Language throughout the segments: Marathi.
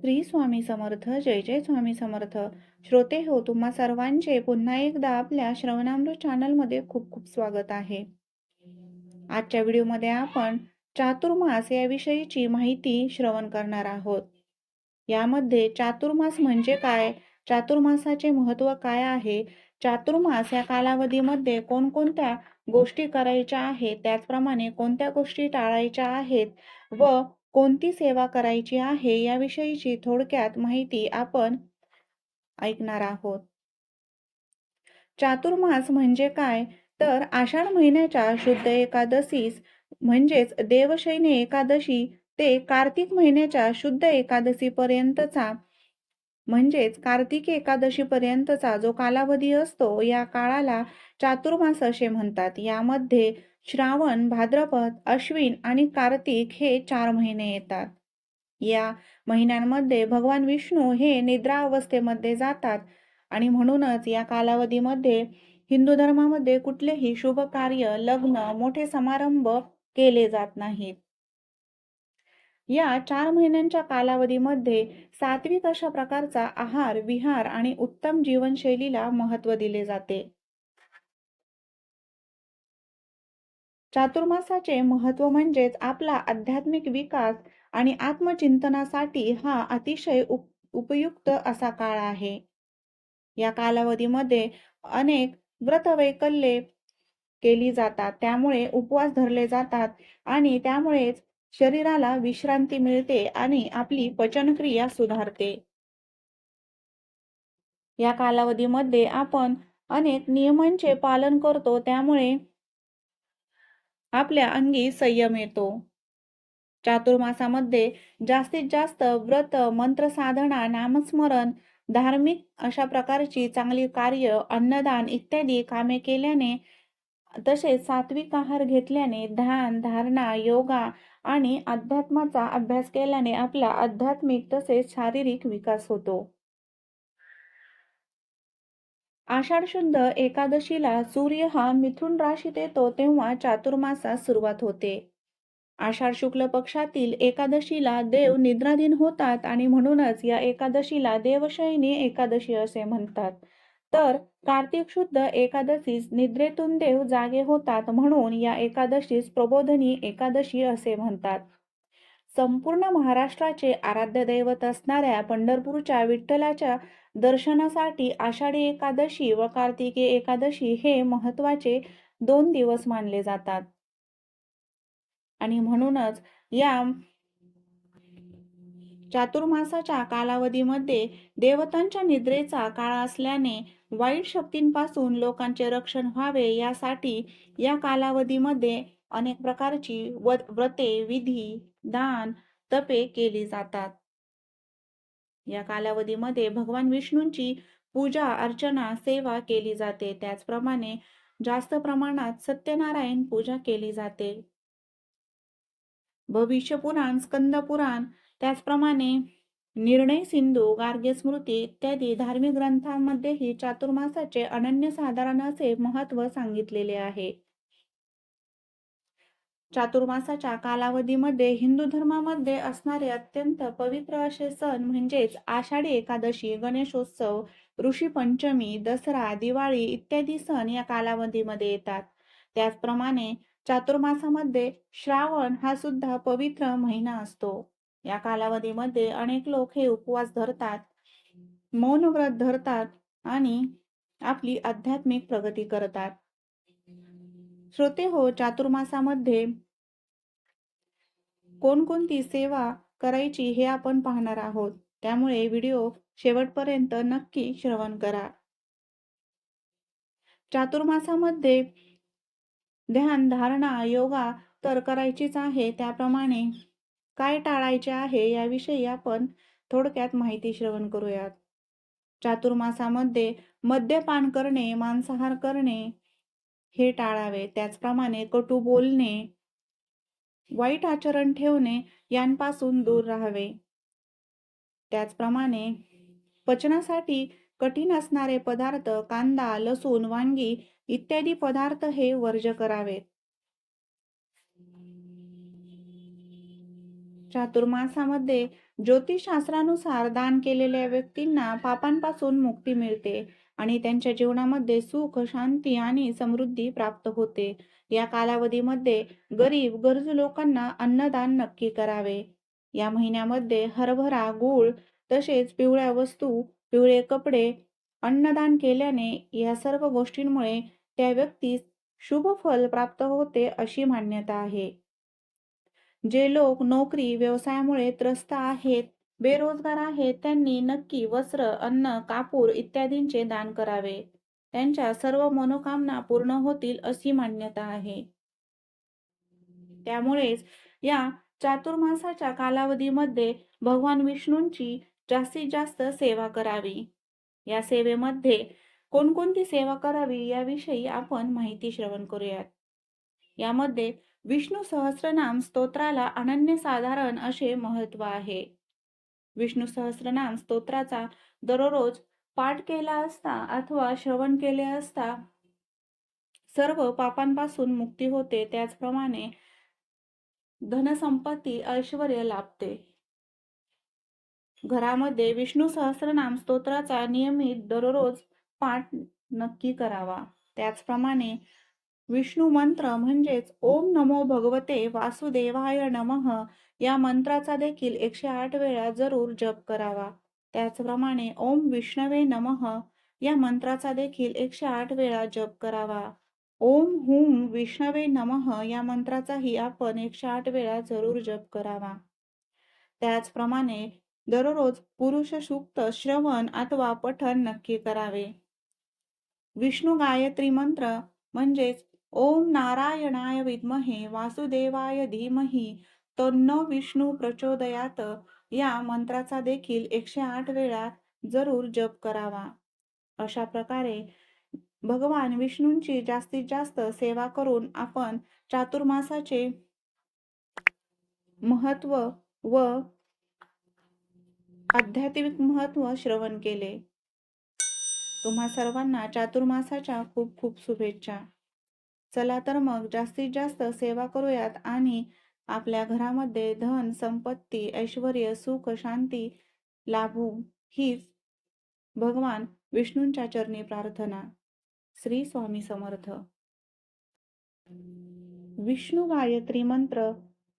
श्री स्वामी समर्थ जय जय स्वामी समर्थ. श्रोते हो तुम्हा सर्वांचे पुन्हा एकदा आपल्या श्रवणामृत चॅनलमध्ये खूप खूप स्वागत आहे. आजच्या व्हिडिओमध्ये आपण चातुर्मास याविषयीची माहिती श्रवण करणार आहोत. यामध्ये चातुर्मास म्हणजे काय? चातुर्मासाचे महत्त्व काय आहे? चातुर्मास या कालावधीमध्ये कोणकोणत्या गोष्टी करायच्या आहेत? त्याचप्रमाणे कोणत्या गोष्टी टाळायच्या आहेत? व कोणती सेवा करायची आहे याविषयीची थोडक्यात माहिती आपण ऐकणार आहोत. चातुर्मास म्हणजे काय? तर आषाढ महिन्याच्या शुद्ध एकादशीस म्हणजेच देवशैनी एकादशी ते कार्तिक महिन्याच्या शुद्ध एकादशीपर्यंतचा म्हणजेच कार्तिक एकादशीपर्यंतचा जो कालावधी असतो या काळाला चातुर्मास असे म्हणतात. यामध्ये श्रावण भाद्रपद अश्विन आणि कार्तिक हे चार महिने येतात. या महिन्यांमध्ये भगवान विष्णू हे निद्रा अवस्थेमध्ये जातात आणि म्हणूनच या कालावधीमध्ये हिंदू धर्मामध्ये कुठलेही शुभ कार्य लग्न मोठे समारंभ केले जात नाहीत. या चार महिन्यांच्या कालावधीमध्ये सात्विक अशा प्रकारचा आहार विहार आणि उत्तम जीवनशैलीला महत्त्व दिले जाते. चातुर्मासाचे महत्त्व म्हणजेच आपला आध्यात्मिक विकास आणि आत्मचिंतनासाठी हा अतिशय उप उपयुक्त असा काळ आहे. या कालावधीमध्ये अनेक व्रतवैकल्ये केली जातात त्यामुळे उपवास धरले जातात आणि त्यामुळेच शरीराला विश्रांती मिळते आणि आपली पचनक्रिया सुधारते. या कालावधीमध्ये आपण अनेक नियमांचे पालन करतो त्यामुळे आपल्या अंगी संयम येतो. चातुर्मासामध्ये जास्तीत जास्त व्रत मंत्र साधना नामस्मरण धार्मिक अशा प्रकारची चांगली कार्य अन्नदान इत्यादी कामे केल्याने तसेच सात्विक आहार घेतल्याने ध्यान धारणा योगा आणि अध्यात्माचा अभ्यास केल्याने आपला आध्यात्मिक तसेच शारीरिक विकास होतो. आषाढ शुद्ध एकादशीला सूर्य हा मिथुन राशीत येतो तेव्हा चातुर्मासास सुरुवात होते. आषाढ शुक्ल पक्षातील एकादशीला देव निद्राधीन होतात आणि म्हणूनच या एकादशीला देवशयनी एकादशी असे म्हणतात. तर कार्तिक शुद्ध एकादशीस निद्रेतून देव जागे होतात म्हणून या एकादशीस प्रबोधनी एकादशी असे म्हणतात. संपूर्ण महाराष्ट्राचे आराध्य दैवत असणाऱ्या पंढरपूरच्या विठ्ठलाच्या दर्शनासाठी आषाढी एकादशी व कार्तिकी एकादशी हे महत्त्वाचे दोन दिवस मानले जातात. आणि म्हणूनच या चातुर्मासाच्या कालावधीमध्ये देवतांच्या निद्रेचा काळ असल्याने वाईट शक्तींपासून लोकांचे रक्षण व्हावे यासाठी या कालावधीमध्ये अनेक प्रकारची व्रते विधी दान तपे केली जातात. या कालावधीमध्ये भगवान विष्णूंची पूजा अर्चना सेवा केली जाते. त्याचप्रमाणे जास्त प्रमाणात सत्यनारायण पूजा केली जाते. भविष्य पुराण स्कंद पुराण त्याचप्रमाणे निर्णय सिंधू गार्गे स्मृती इत्यादी धार्मिक ग्रंथांमध्येही चातुर्मासाचे अनन्यसाधारण असे महत्त्व सांगितलेले आहे. चातुर्मासाच्या कालावधीमध्ये हिंदू धर्मामध्ये असणारे अत्यंत पवित्र असे सण म्हणजेच आषाढी एकादशी गणेशोत्सव ऋषी पंचमी दसरा दिवाळी इत्यादी सण या कालावधीमध्ये येतात. त्याचप्रमाणे चातुर्मासामध्ये श्रावण हा सुद्धा पवित्र महिना असतो. या कालावधीमध्ये अनेक लोक हे उपवास धरतात मौन व्रत धरतात आणि आपली आध्यात्मिक प्रगती करतात. श्रोते हो चातुर्मासामध्ये कोणकोणती सेवा करायची हे आपण पाहणार आहोत. त्यामुळे व्हिडिओ शेवटपर्यंत नक्की श्रवण करा. चातुर्मासामध्ये ध्यान धारणा योगा तर करायचीच आहे. त्याप्रमाणे काय टाळायचे आहे याविषयी आपण थोडक्यात माहिती श्रवण करूयात. चातुर्मासामध्ये मद्यपान करणे मांसाहार करणे हे टाळावे. त्याचप्रमाणे कटू बोलणे वाईट आचरण ठेवणे यांपासून दूर राहावे. त्याचप्रमाणे पचनासाठी कठीण असणारे पदार्थ कांदा लसूण वांगी इत्यादी पदार्थ हे वर्ज करावेत. चातुर्मासामध्ये ज्योतिषशास्त्रानुसार दान केलेल्या व्यक्तींना पापांपासून मुक्ती मिळते आणि त्यांच्या जीवनामध्ये सुख शांती आणि समृद्धी प्राप्त होते. या कालावधीमध्ये गरीब गरजू लोकांना अन्नदान नक्की करावे. या महिन्यामध्ये हरभरा गूळ तसेच पिवळ्या वस्तू पिवळे कपडे अन्नदान केल्याने या सर्व गोष्टींमुळे त्या व्यक्तीस शुभ फल प्राप्त होते अशी मान्यता आहे. जे लोक नोकरी व्यवसायामुळे त्रस्त आहेत बेरोजगार आहेत त्यांनी नक्की वस्त्र अन्न कापूर इत्यादींचे दान करावे. त्यांच्या सर्व मनोकामना पूर्ण होतील अशी मान्यता आहे. त्यामुळेच या चातुर्मासाच्या कालावधीमध्ये भगवान विष्णूंची जास्तीत जास्त सेवा करावी. या सेवेमध्ये कोणकोणती सेवा करावी याविषयी आपण माहिती श्रवण करूयात. यामध्ये विष्णू सहस्रनाम स्तोत्राला अनन्यसाधारण असे महत्त्व आहे. विष्णू सहस्रनाम स्तोत्राचा दररोज पाठ केला असता अथवा श्रवण केले असता सर्व पापांपासून मुक्ती होते त्याचप्रमाणे धनसंपत्ती ऐश्वर लाभते. घरामध्ये विष्णू सहस्रनाम स्तोत्राचा नियमित दररोज पाठ नक्की करावा. त्याचप्रमाणे विष्णू मंत्र म्हणजेच ओम नमो भगवते वासुदेवाय नमः या मंत्राचा देखील एकशे आठ वेळा जरूर जप करावा. त्याचप्रमाणे ओम विष्णवे नमः या मंत्राचा देखील एकशे आठ वेळा जप करावा. ओम हुम विष्णवे नमः या मंत्राचाही आपण एकशे आठ वेळा जरूर जप करावा. त्याचप्रमाणे दररोज पुरुष सूक्त श्रवण अथवा पठन नक्की करावे. विष्णू गायत्री मंत्र म्हणजेच ओम नारायणाय विद्महे वासुदेवाय धीमही तन्नो विष्णू प्रचोदयात. या मंत्राचा देखील एकशे आठ वेळा जरूर जप करावा. अशा प्रकारे भगवान विष्णूंची जास्तीत जास्त सेवा करून आपण चातुर्मासाचे महत्त्व व आध्यात्मिक महत्त्व श्रवण केले. तुम्हा सर्वांना चातुर्मासाच्या खूप खूप शुभेच्छा. चला तर मग जास्तीत जास्त सेवा करूयात आणि आपल्या घरामध्ये धन संपत्ती ऐश्वर सुख शांती लाभू. हीच भगवान विष्णूंच्या चरणी प्रार्थना. श्री स्वामी समर्थ. विष्णू गायत्री मंत्र.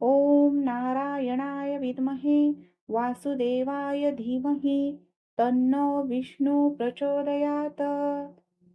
ओम नारायणाय विद्महे. वासुदेवाय धीमहि. तन्नो विष्णू प्रचोदयात.